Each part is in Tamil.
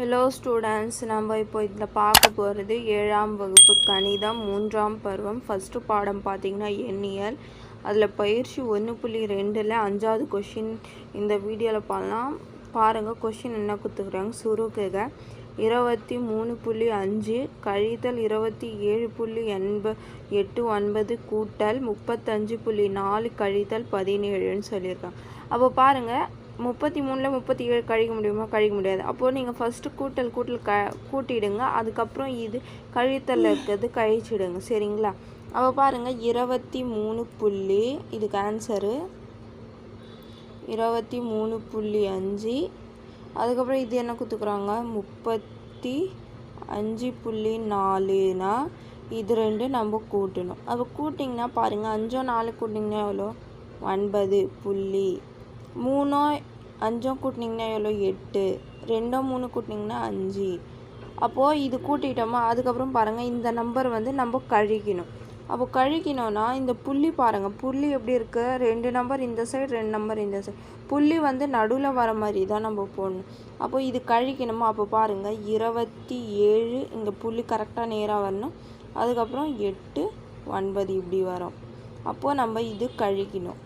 ஹலோ ஸ்டூடெண்ட்ஸ் நம்ம இப்போ இதில் பார்க்க போகிறது ஏழாம் வகுப்பு கணிதம் மூன்றாம் பருவம் ஃபஸ்ட்டு பாடம் பார்த்தீங்கன்னா எண்ணியல். அதில் பயிற்சி ஒன்று புள்ளி ரெண்டில் அஞ்சாவது கொஷின் இந்த வீடியோவில் பார்க்கலாம். பாருங்கள் கொஷின் என்ன கொடுத்துக்குறாங்க சுருக்குக. இருபத்தி மூணு புள்ளி அஞ்சு கழித்தல் இருபத்தி ஏழு புள்ளி எண்ப எட்டு ஒன்பது கூட்டல் முப்பத்தஞ்சு புள்ளி நாலு கழித்தல் பதினேழுன்னு சொல்லியிருக்காங்க. அப்போ பாருங்கள் முப்பத்தி மூணில் முப்பத்தி ஏழு கழிக்க முடியுமா? கழிக்க முடியாது. அப்போது நீங்கள் ஃபஸ்ட்டு கூட்டல் கூட்டல் க கூட்டிடுங்க. அதுக்கப்புறம் இது கழித்தலில் இருக்கிறது கழிச்சிடுங்க. சரிங்களா? அப்போ பாருங்கள் இருபத்தி மூணு புள்ளி இதுக்கு ஆன்சரு இருபத்தி மூணு புள்ளி அஞ்சு. அதுக்கப்புறம் இது என்ன கொடுத்துக்குறாங்க முப்பத்தி அஞ்சு புள்ளி நாலுனா இது ரெண்டு நம்ம கூட்டணும். அப்போ கூட்டிங்கன்னா பாருங்கள் அஞ்சோ நாலு கூட்டிங்கன்னா எவ்வளோ? ஒன்பது புள்ளி மூணோ அஞ்சோ கூட்டினிங்கன்னா எவ்வளோ எட்டு. ரெண்டோ மூணு கூட்டினிங்கன்னா அஞ்சு. அப்போது இது கூட்டிட்டோமா? அதுக்கப்புறம் பாருங்கள் இந்த நம்பர் வந்து நம்ம கழிக்கணும். அப்போ கழிக்கணும்னா இந்த புள்ளி பாருங்கள் புள்ளி எப்படி இருக்கு? ரெண்டு நம்பர் இந்த சைடு ரெண்டு நம்பர் இந்த சைடு புள்ளி வந்து நடுவில் வர மாதிரி தான் நம்ம போடணும். அப்போ இது கழிக்கணுமா? அப்போ பாருங்கள் இருபத்தி ஏழு இங்கே புள்ளி கரெக்டாக நேராக வரணும். அதுக்கப்புறம் எட்டு ஒன்பது இப்படி வரும். அப்போது நம்ம இது கழிக்கணும்.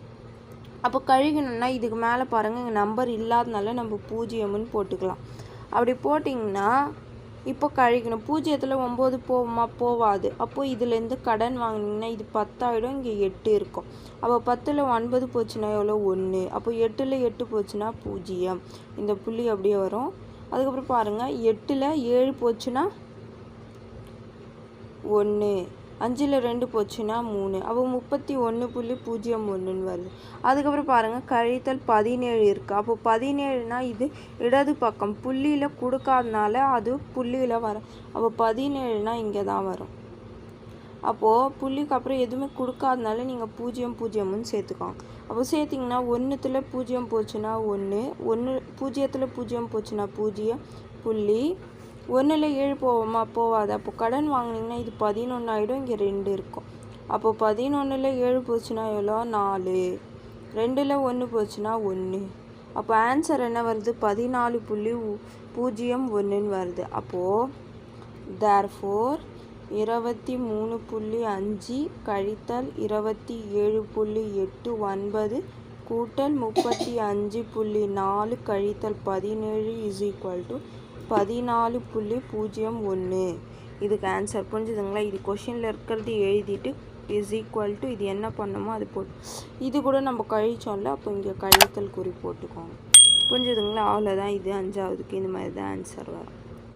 அப்போ கழுகணும்னா இதுக்கு மேலே பாருங்கள் இங்கே நம்பர் இல்லாதனால நம்ம பூஜ்ஜியம்னு போட்டுக்கலாம். அப்படி போட்டிங்கன்னா இப்போ கழிக்கணும் பூஜ்ஜியத்தில் ஒம்பது போகுமா போகாது அப்போது இதுலேருந்து கடன் வாங்கினீங்கன்னா இது பத்தாயிடும் இங்கே எட்டு இருக்கும். அப்போ பத்தில் ஒன்பது போச்சுன்னா எவ்வளோ? ஒன்று. அப்போ எட்டில் எட்டு போச்சுன்னா பூஜ்ஜியம். இந்த புள்ளி அப்படியே வரும். அதுக்கப்புறம் பாருங்கள் எட்டில் ஏழு போச்சுன்னா ஒன்று. அஞ்சில் ரெண்டு போச்சுன்னா மூணு. அப்போ முப்பத்தி ஒன்று புள்ளி பூஜ்ஜியம் ஒன்றுன்னு வருது. அதுக்கப்புறம் பாருங்கள் கழித்தல் பதினேழு இருக்குது அப்போ பதினேழுனா இது இடது பக்கம். புள்ளியில் கொடுக்காதனால அது புள்ளியில் வரும். அப்போ பதினேழுனா இங்கே தான் வரும். அப்போது புள்ளிக்கு அப்புறம் எதுவுமே கொடுக்காதனால நீங்கள் பூஜ்ஜியம் பூஜ்ஜியம்னு சேர்த்துக்கோங்க. அப்போ சேர்த்திங்கன்னா ஒன்றுத்தில் பூஜ்ஜியம் போச்சுன்னா ஒன்று ஒன்று பூஜ்ஜியத்தில் பூஜ்ஜியம் போச்சுன்னா பூஜ்ஜியம் புள்ளி ஒன்றில் ஏழு போவோமா? போகாது அப்போ கடன் வாங்கினீங்கன்னா இது பதினொன்று ஆகிடும் இங்கே ரெண்டு இருக்கும். அப்போது பதினொன்றில் ஏழு போச்சுன்னா எவ்வளோ? நாலு. ரெண்டில் ஒன்று போச்சுன்னா ஒன்று அப்போ ஆன்சர் என்ன வருது? பதினாலு புள்ளி பூஜ்ஜியம் ஒன்றுன்னு வருது. அப்போது தேர் ஃபோர் இருபத்தி மூணு புள்ளி அஞ்சு கழித்தல் இருபத்தி ஏழு புள்ளி எட்டு ஒன்பது கூட்டல் முப்பத்தி அஞ்சு புள்ளி நாலு கழித்தல் பதினேழு இஸ் ஈக்குவல் டு பதினாலு புள்ளி பூஜ்ஜியம் ஒன்று. இதுக்கு ஆன்சர் புரிஞ்சுதுங்களா? இது கொஷினில் இருக்கிறது எழுதிட்டு இஸ் ஈக்குவல் டு இது என்ன பண்ணுமோ அது போட்டு இது கூட நம்ம கழிச்சோம்ல அப்போ இங்கே கழித்தல் குறி போட்டுக்கோங்க. புரிஞ்சுதுங்களா? அவ்வளோதான் இது அஞ்சாவதுக்கு இந்த மாதிரி தான் ஆன்சர் வரும்.